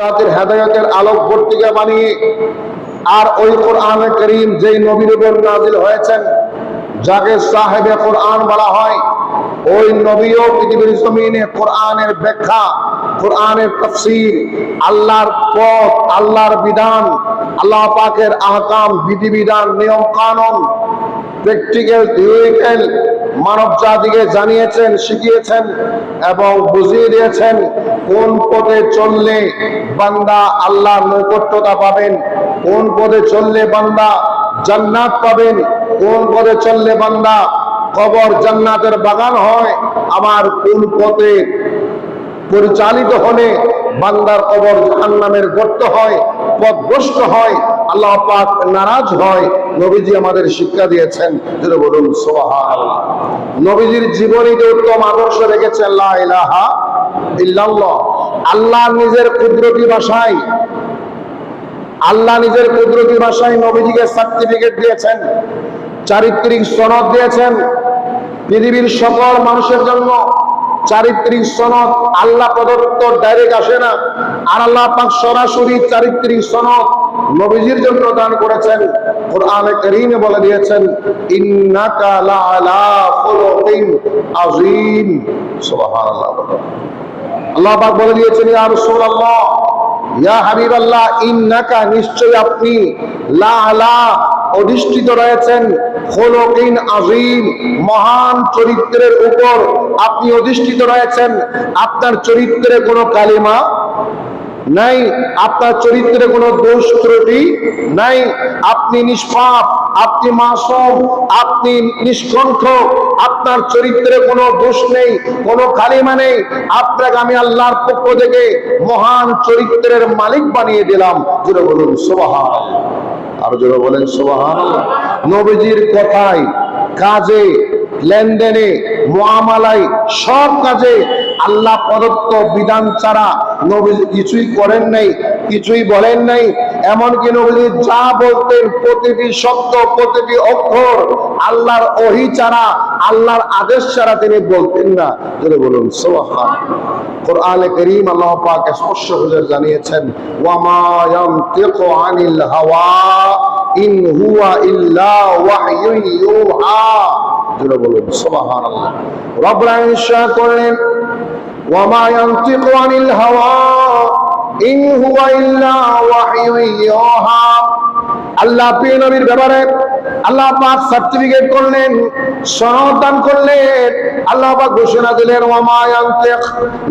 জাতির হেদায়তের আলোক ভর্তিকা বানিয়ে আর ওই কোরআনে করিম যেই নবীর উপর নাজিল হয়েছেন, যাকে সাহেবে কোরআন বলা হয়, ওই নবীও পৃথিবীর জমিনে কোরআনের ব্যাখ্যা, কোরআনের তফসির, আল্লাহর পথ, আল্লাহর বিধান, আল্লাহ পাকের আহকাম, বিধিবিধান নিয়ম কানুন প্র্যাকটিক্যাল, থিওরিক্যাল মানব জাতিকে জানিয়েছেন, শিখিয়েছেন এবং বুঝিয়ে দিয়েছেন কোন পথে চললে বান্দা আল্লাহ নৈকট্যতা পাবেন, কোন পথে চললে বান্দা জান্নাত পাবেন, কোন পথে চললে বান্দা কবর জান্নাতের বাগান হয়। আমার কোন পথে পরিচালিত হলে বান্দার কবর জাহান্নামের গর্ত হয়, পথভ্রষ্ট হয় আল্লাহ পাক নারাজ হয়, নবীজি আমাদের শিক্ষা দিয়েছেন। যেটা বলুন সোহান নবীজির জীবনীতে উত্তম আদর্শ রেখেছেন ইলাহা আল্লাহ নিজের কুদরতি ভাষায়, আল্লাহ নিজের কুদরতি ভাষায় নবীজিকে সার্টিফিকেট দিয়েছেন, চারিত্রিক সনদ দিয়েছেন। পৃথিবীর সকল মানুষের জন্য চারিত্রিক সনদ, আল্লাহ প্রদত্ত ডাইরেক্ট আসে না। আর আল্লাহ পাক সরাসরি চারিত্রিক সনদ নবীজির জন্য দান করেছেন। কোরআনে কারীমে বলে দিয়েছেন, ইন্নাকা লাআলা খুলুকিন আযীম। সুবহানাল্লাহ আল্লাহ পাক বলে দিয়েছেন, ইয়া রাসূলুল্লাহ, ইয়া হাবিবাল্লাহ, ইন্নাকা নিশ্চয় আপনি লা আলা অধিষ্ঠিত রয়েছেন খোলকিন আজিম, মহান চরিত্রের উপর আপনি অধিষ্ঠিত রয়েছেন। আপনার চরিত্রে কোনো কালিমা নাই, আপনার চরিত্রে কোনো দোষ ত্রুটি নাই। আপনি নিষ্পাপ, আপনি মাসুম, আপনি নিষ্কণ্ঠ, আপনার চরিত্রে কোনো দোষ নেই, কোনো কালিমা নেই। আপনাকে আমি আল্লাহর পক্ষ থেকে মহান চরিত্রের মালিক বানিয়ে দিলাম। বলুন সোবাহান আর জোরে বলেন নবীজির কথায় কাজে লেনদেনে মহামালায় সব কাজে আল্লাহ প্রদত্ত বিধান ছাড়া নবীজি কিছুই করেন নাই, কিছুই বলেন নাই, এমনকি নবীজি যা বলতেন প্রতিটি শব্দ, প্রতিটি অক্ষর আল্লাহর ওহি ছাড়া, আল্লাহর আদেশ ছাড়া তিনি বলতেন না। যদি বলুন সোহান কোরআনে করিম আল্লাহ পাক স্পষ্ট হুজুর জানিয়েছেন, ওয়ামা ইয়ানতিকু আনিল হাওয়া ইন হুয়া ইল্লা ওয়াহয়ুন ইউহা। জোরে বলুন, সুবহানাল্লাহ। রব্বুল আলামিন করলেন ওয়ামা ينطق عن হাওয়া ইন هو ইল্লা وحي يوحى। আল্লাহ প্রিয় নবীর ব্যাপারে আল্লাহ পাক সার্টিফিকেট করলেন, সনদ দান করলেন। আল্লাহ পাক ঘোষণা দিলেন ওয়ামায়ান্তিক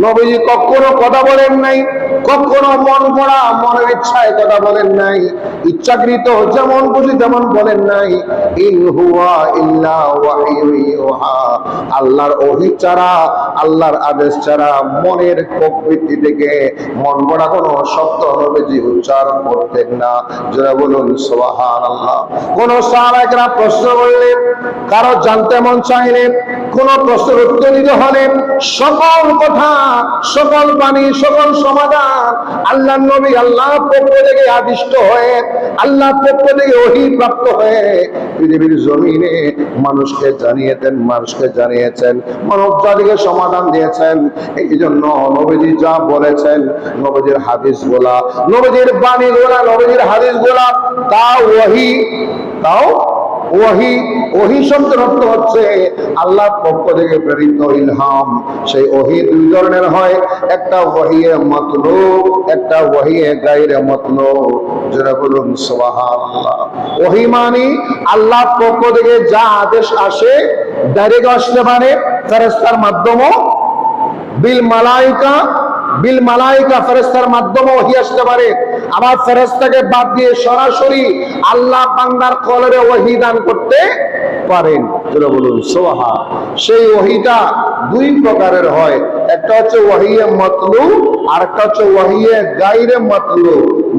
নবীজি কখনো কথা বলেন নাই, কখনো মন গড়া মনের ইচ্ছায় কথা বলেন নাই। ইচ্ছাকৃত যেমন খুশি তেমন বলেন নাই। ইন হুয়া ইল্লা ওয়াহিয়ু ইউহা। আল্লাহর ওহী ছাড়া, আল্লাহর আদেশ ছাড়া মনের প্রবৃত্তি থেকে মন গড়া কোনো শব্দ নবীজি উচ্চারণ করতেন না। যারা বলুন, সুবহানাল্লাহ। কোন সাহাবায়ে প্রশ্ন করলেন, কারও জানতে মন চাইলেন কোন প্রশ্নের উত্তর দিতে হলে সকল কথা, সকল বাণী, সকল সমাধান আল্লাহ নবী আল্লাহ পক্ষ থেকে আদিষ্ট হয়ে আল্লাহ পক্ষ থেকে ওহি প্রাপ্ত হয়ে পৃথিবীর জমিনে মানুষকে জানিয়েছেন মানুষকে জানিয়েছেন মানব জাতিকে সমাধান দিয়েছেন। এই জন্য নবীজি যা বলেছেন, নবীজির হাদিস গোলা নবীজির বাণী গোলা নবীজির হাদিস গোলা তাও ওহি তাও ওহি ওহি শব্দের অর্থ হচ্ছে আল্লাহর পক্ষ থেকে প্রেরিত ইলহাম। সেই ওহি দুই ধরনের হয়। একটা ওহিয়ে মতলু একটা ওহিয়ে গাইরে মতলু যেটা বলুন সুবহানাল্লাহ। ওহি মানে আল্লাহর পক্ষ থেকে যা আদেশ আসে, ডাইরেক্ট আসতে পারে। ফেরেশতার মাধ্যমে বিল মালাইকা বিল মালাইকা ফেরেস্তার মাধ্যমে ওহি আসতে পারে। আবার ফেরেস্তাকে বাদ দিয়ে সরাসরি আল্লাহ বান্দার কলরে ওহি দান করতে পারেন। বলুন সোহা সেই ওহিটা দুই প্রকারের হয়। একটা হচ্ছে ওহিয়ে মতলু, আর একটা হচ্ছে ওহিয়ে গাইরে মতলু।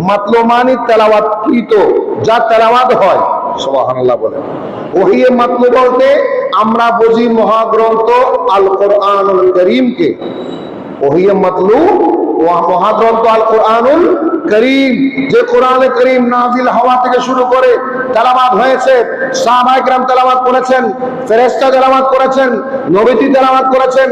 মতলু মানে তেলাওয়াত কৃত, যা তেলাওয়াত হয়। সোহানাল্লাহ বলেন। ওহিয়ে মতলু বলতে আমরা বুঝি মহাগ্রন্থ আল কোরআনুল করিমকে। ওহিয়ে মতলু ও মহাগ্রন্থ আল কোরআনুল করিম, যে কোরআনে করিম নাজিল হওয়া থেকে শুরু করে তেলাবাদ হয়েছে সাহাবাহাম তেলাবাদ করেছেন ফেরেস্তা তেলাবাদ করেছেন নবীতি তেলাবাদ করেছেন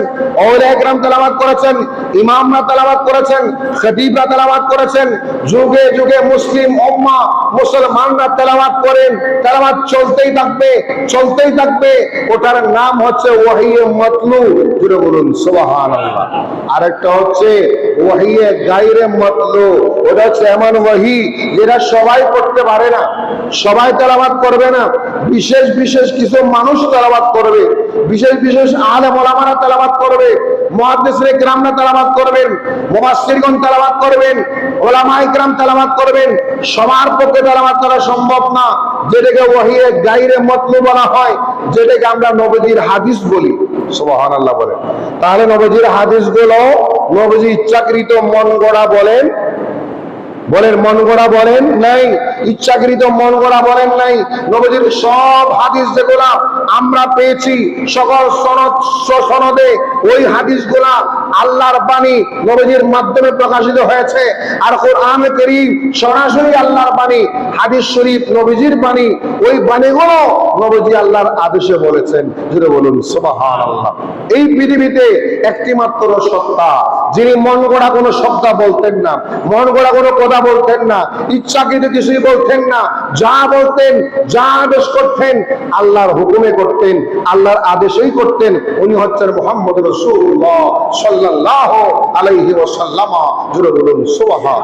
ওলাহাম তেলাবাদ করেছেন, ইমামরা তেলাবাদ করেছেন, খতিবরা তেলাবাদ করেছেন, যুগে যুগে মুসলিম ওম্মা মুসলমানরা তেলাবাদ করেন তেলাবাদ চলতেই থাকবে চলতেই থাকবে, ওটার নাম হচ্ছে ওয়াহিয়ে মতলু জুড়ে বলুন সোহান আরেকটা হচ্ছে ওয়াহিয়ে গাইরে মতলু ওটা হচ্ছে এমন ওয়াহি যেটা সবাই করতে পারে না। সবাই তেলাবাদ করবে না। বিশেষ বিশেষ কিছু মানুষ তেলাবাদ করবে। বিশেষ বিশেষ ওলামারা তেলাবাদ করবে। মুহাদ্দিসরে কিরামরা তেলাবাদ করবেন। তেলাবাদ করবেন। তেলাবাদ করবেন। সবার পক্ষে তেলাবাদ করা সম্ভব না। যেটাকে ওয়াহিয়ে গায়রে মতলু বলা হয়, যেটাকে আমরা নবীজির হাদিস বলে। তাহলে নবীজির হাদিসগুলো নবীজি ইচ্ছাকৃত মন গড়া বলেন। বলেন, মন গড়া বলেন নাই, ইচ্ছাকৃত মন গড়া বলেন নাই। নবীজির সব হাদিস যেগুলা আমরা পেয়েছি, সকল সনদ সনদে ওই হাদিসগুলা আল্লাহর বাণী নবীজির মাধ্যমে প্রকাশিত হয়েছে। আর কোরআন করিম সরাসরি আল্লাহর বাণী, হাদিস শরীফ নবীজির বাণী, ওই বাণীগুলো নবজি আল্লাহর আদেশে বলেছেন। জুড়ে বলুন, সুবহানাল্লাহ। এই পৃথিবীতে একটি মাত্র সত্তা যিনি মন গড়া কোনো শব্দ বলতেন না, মন গড়া কোনো কথা বলতেন না, ইচ্ছাকৃত কিছুই বলতেন না, যা বলতেন, যা আদেশ করতেন, আল্লাহর হুকুমে করতেন, আল্লাহর আদেশেই করতেন, উনি হচ্ছেন মোহাম্মদ রসুল্লাহ সাল্লাহ আলাইহি ওসাল্লামা জুরুল সুবহান।